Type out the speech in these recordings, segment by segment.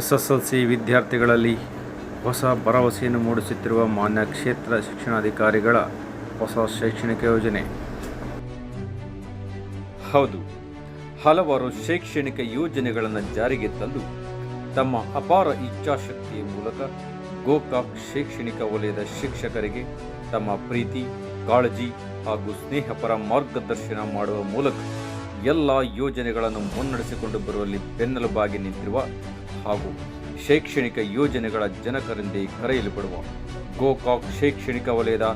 S ವಿದ್ಯಾರ್ಥಿಗಳಲ್ಲಿ ಹೊಸ ಭರವಸೆಯನ್ನು ಮೂಡಿಸುತ್ತಿರುವ ಮಾನ್ಯ ಕ್ಷೇತ್ರ ಶಿಕ್ಷಣಾಧಿಕಾರಿಗಳ ಹೊಸ ಶೈಕ್ಷಣಿಕ ಯೋಜನೆ. ಹೌದು, ಹಲವಾರು ಶೈಕ್ಷಣಿಕ ಯೋಜನೆಗಳನ್ನು ಜಾರಿಗೆ ತಂದು ತಮ್ಮ ಅಪಾರ ಇಚ್ಛಾಶಕ್ತಿಯ ಮೂಲಕ ಗೋಕಾಕ್ ಶೈಕ್ಷಣಿಕ ವಲಯದ ಶಿಕ್ಷಕರಿಗೆ ತಮ್ಮ ಪ್ರೀತಿ, ಕಾಳಜಿ ಹಾಗೂ ಸ್ನೇಹಪರ ಮಾರ್ಗದರ್ಶನ ಮಾಡುವ ಮೂಲಕ ಎಲ್ಲ ಯೋಜನೆಗಳನ್ನು ಮುನ್ನಡೆಸಿಕೊಂಡು ಬರುವಲ್ಲಿ ಬೆನ್ನೆಲುಬಾಗಿ ನಿಂತಿರುವ ಹಾಗೂ ಶೈಕ್ಷಣಿಕ ಯೋಜನೆಗಳ ಜನಕರೆಂದೇ ಕರೆಯಲ್ಪಡುವ ಗೋಕಾಕ್ ಶೈಕ್ಷಣಿಕ ವಲಯದ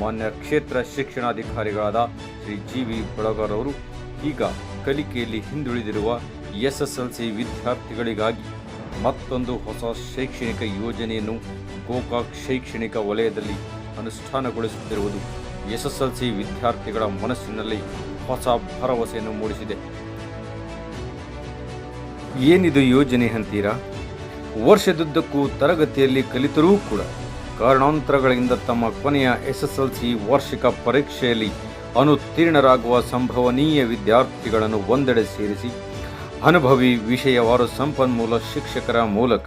ಮಾನ್ಯ ಕ್ಷೇತ್ರ ಶಿಕ್ಷಣಾಧಿಕಾರಿಗಳಾದ ಶ್ರೀ ಜಿ ವಿ ಅವರು ಈಗ ಕಲಿಕೆಯಲ್ಲಿ ಹಿಂದುಳಿದಿರುವ ಎಸ್ಎಸ್ಎಲ್ಸಿ ವಿದ್ಯಾರ್ಥಿಗಳಿಗಾಗಿ ಮತ್ತೊಂದು ಹೊಸ ಶೈಕ್ಷಣಿಕ ಯೋಜನೆಯನ್ನು ಗೋಕಾಕ್ ಶೈಕ್ಷಣಿಕ ವಲಯದಲ್ಲಿ ಅನುಷ್ಠಾನಗೊಳಿಸುತ್ತಿರುವುದು ಎಸ್ಎಸ್ಎಲ್ಸಿ ವಿದ್ಯಾರ್ಥಿಗಳ ಮನಸ್ಸಿನಲ್ಲಿ ಹೊಸ ಭರವಸೆಯನ್ನು ಮೂಡಿಸಿದೆ. ಏನಿದು ಯೋಜನೆ ಅಂತೀರಾ? ವರ್ಷದುದ್ದಕ್ಕೂ ತರಗತಿಯಲ್ಲಿ ಕಲಿತರೂ ಕೂಡ ಕಾರಣಾಂತರಗಳಿಂದ ತಮ್ಮ ಕೊನೆಯ ಎಸ್ ಎಸ್ ಎಲ್ ಸಿ ವಾರ್ಷಿಕ ಪರೀಕ್ಷೆಯಲ್ಲಿ ಅನುತ್ತೀರ್ಣರಾಗುವ ಸಂಭವನೀಯ ವಿದ್ಯಾರ್ಥಿಗಳನ್ನು ಒಂದೆಡೆ ಸೇರಿಸಿ ಅನುಭವಿ ವಿಷಯವಾರು ಸಂಪನ್ಮೂಲ ಶಿಕ್ಷಕರ ಮೂಲಕ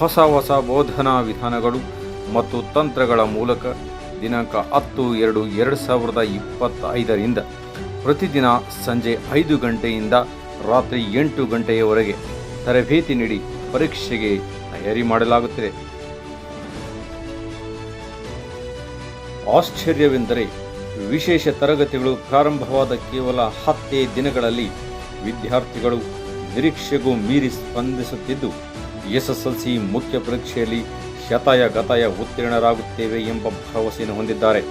ಹೊಸ ಹೊಸ ಬೋಧನಾ ವಿಧಾನಗಳು ಮತ್ತು ತಂತ್ರಗಳ ಮೂಲಕ ದಿನಾಂಕ ಹತ್ತು ಎರಡು ಎರಡು ಸಾವಿರದ ಇಪ್ಪತ್ತೈದರಿಂದ ಪ್ರತಿದಿನ ಸಂಜೆ ಐದು ಗಂಟೆಯಿಂದ ರಾತ್ರಿ ಎಂಟು ಗಂಟೆಯವರೆಗೆ ತರಬೇತಿ ನೀಡಿ ಪರೀಕ್ಷೆಗೆ ತಯಾರಿ ಮಾಡಲಾಗುತ್ತಿದೆ. ಆಶ್ಚರ್ಯವೆಂದರೆ ವಿಶೇಷ ತರಗತಿಗಳು ಪ್ರಾರಂಭವಾದ ಕೇವಲ ಹತ್ತೇ ದಿನಗಳಲ್ಲಿ ವಿದ್ಯಾರ್ಥಿಗಳು ನಿರೀಕ್ಷೆಗೂ ಮೀರಿ ಸ್ಪಂದಿಸುತ್ತಿದ್ದು, ಎಸ್ಎಸ್ಎಲ್ಸಿ ಮುಖ್ಯ ಪರೀಕ್ಷೆಯಲ್ಲಿ ಶತಾಯ ಗತಾಯ ಉತ್ತೀರ್ಣರಾಗುತ್ತೇವೆ ಎಂಬ ಭರವಸೆಯನ್ನು ಹೊಂದಿದ್ದಾರೆ.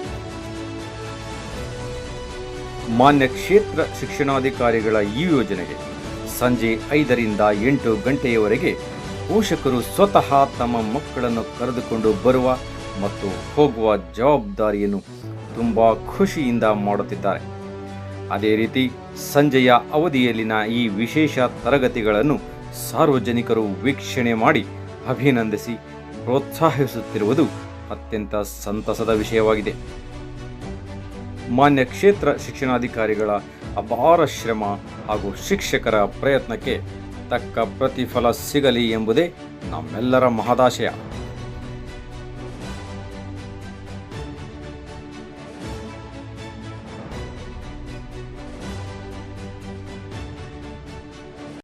ಮಾನ್ಯ ಕ್ಷೇತ್ರ ಶಿಕ್ಷಣಾಧಿಕಾರಿಗಳ ಈ ಯೋಜನೆಗೆ ಸಂಜೆ ಐದರಿಂದ ಎಂಟು ಗಂಟೆಯವರೆಗೆ ಪೋಷಕರು ಸ್ವತಃ ತಮ್ಮ ಮಕ್ಕಳನ್ನು ಕರೆದುಕೊಂಡು ಬರುವ ಮತ್ತು ಹೋಗುವ ಜವಾಬ್ದಾರಿಯನ್ನು ತುಂಬ ಖುಷಿಯಿಂದ ಮಾಡುತ್ತಿದ್ದಾರೆ. ಅದೇ ರೀತಿ ಸಂಜೆಯ ಅವಧಿಯಲ್ಲಿನ ಈ ವಿಶೇಷ ತರಗತಿಗಳನ್ನು ಸಾರ್ವಜನಿಕರು ವೀಕ್ಷಣೆ ಮಾಡಿ ಅಭಿನಂದಿಸಿ ಪ್ರೋತ್ಸಾಹಿಸುತ್ತಿರುವುದು ಅತ್ಯಂತ ಸಂತಸದ ವಿಷಯವಾಗಿದೆ. ಮಾನ್ಯ ಕ್ಷೇತ್ರ ಶಿಕ್ಷಣಾಧಿಕಾರಿಗಳ ಅಪಾರ ಶ್ರಮ ಹಾಗೂ ಶಿಕ್ಷಕರ ಪ್ರಯತ್ನಕ್ಕೆ ತಕ್ಕ ಪ್ರತಿಫಲ ಸಿಗಲಿ ಎಂಬುದೇ ನಮ್ಮೆಲ್ಲರ ಮಹದಾಶಯ.